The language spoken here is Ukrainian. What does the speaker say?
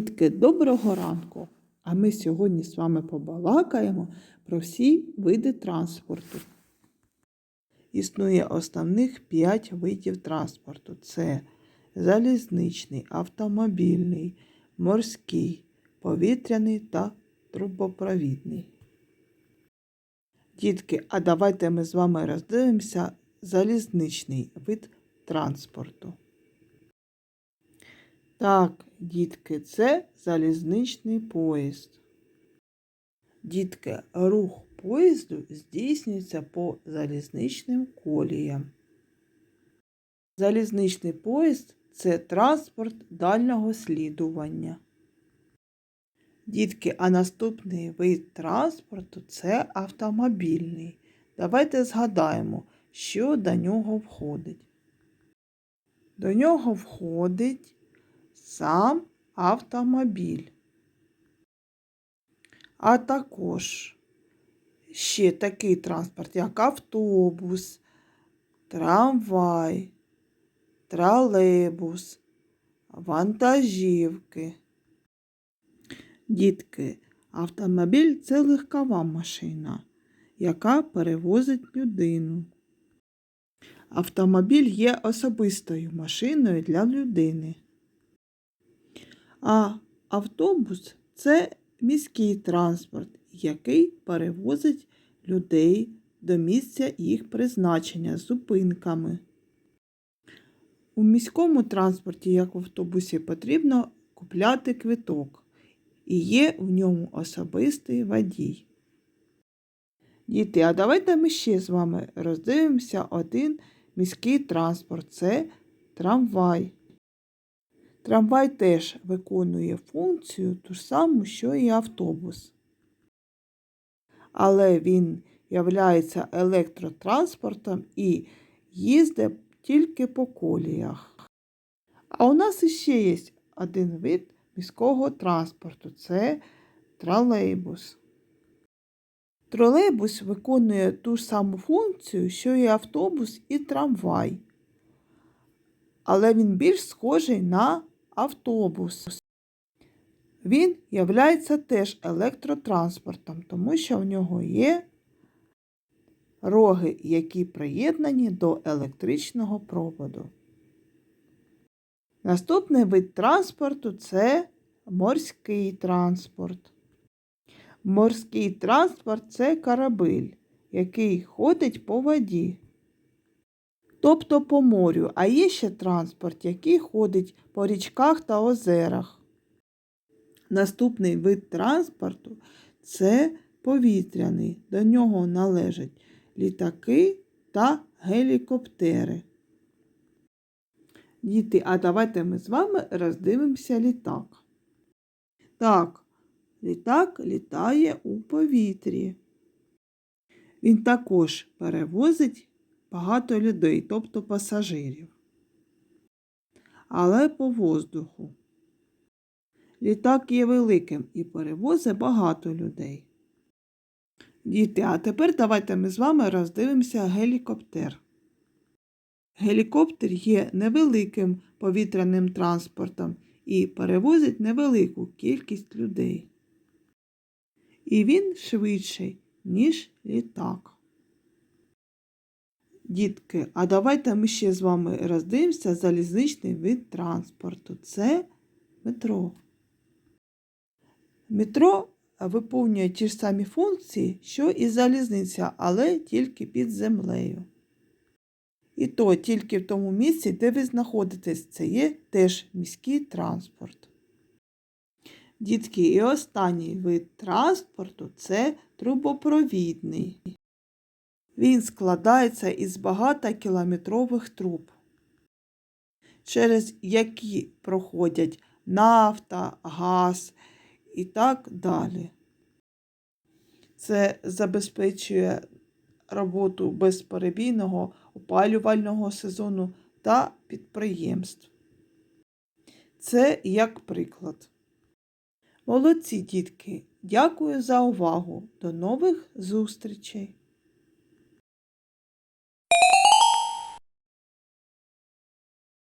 Дітки, доброго ранку! А ми сьогодні з вами побалакаємо про всі види транспорту. Існує основних 5 видів транспорту: це залізничний, автомобільний, морський, повітряний та трубопровідний. Дітки, а давайте ми з вами роздивимося залізничний вид транспорту. Так, дітки, це залізничний поїзд. Дітки, рух поїзду здійснюється по залізничним коліям. Залізничний поїзд це транспорт дальнього слідування. Дітки, а наступний вид транспорту це автомобільний. Давайте згадаємо, що до нього входить. До нього входить сам автомобіль. А також ще такий транспорт, як автобус, трамвай, тролейбус, вантажівки. Дітки, автомобіль це легкова машина, яка перевозить людину. Автомобіль є особистою машиною для людини. А автобус це міський транспорт, який перевозить людей до місця їх призначення зупинками. У міському транспорті, як в автобусі, потрібно купляти квиток і є в ньому особистий водій. Діти, а давайте ми ще з вами роздивимося один міський транспорт це трамвай. Трамвай теж виконує функцію ту ж саму, що і автобус. Але він являється електротранспортом і їздить тільки по коліях. А у нас іще є один вид міського транспорту це тролейбус. Тролейбус виконує ту ж саму функцію, що і автобус і трамвай. Але він більш схожий на автобус. Він являється теж електротранспортом, тому що в нього є роги, які приєднані до електричного проводу. Наступний вид транспорту це морський транспорт. Морський транспорт це корабель, який ходить по воді тобто по морю, а є ще транспорт, який ходить по річках та озерах. Наступний вид транспорту це повітряний. До нього належать літаки та гелікоптери. Діти, а давайте ми з вами роздивимося літак. Так, літак літає у повітрі. Він також перевозить багато людей, тобто пасажирів. Але по воздуху. Літак є великим і перевозить багато людей. Діти, а тепер давайте ми з вами роздивимося гелікоптер. Гелікоптер є невеликим повітряним транспортом і перевозить невелику кількість людей. І він швидший, ніж літак. Дітки, а давайте ми ще з вами роздивимося залізничний вид транспорту. Це метро. Метро виповнює ті ж самі функції, що і залізниця, але тільки під землею. І то тільки в тому місці, де ви знаходитесь, це є теж міський транспорт. Дітки, і останній вид транспорту це трубопровідний. Він складається із багатокілометрових труб, через які проходять нафта, газ і так далі. Це забезпечує роботу безперебійного опалювального сезону та підприємств. Це як приклад. Молодці дітки! Дякую за увагу! До нових зустрічей!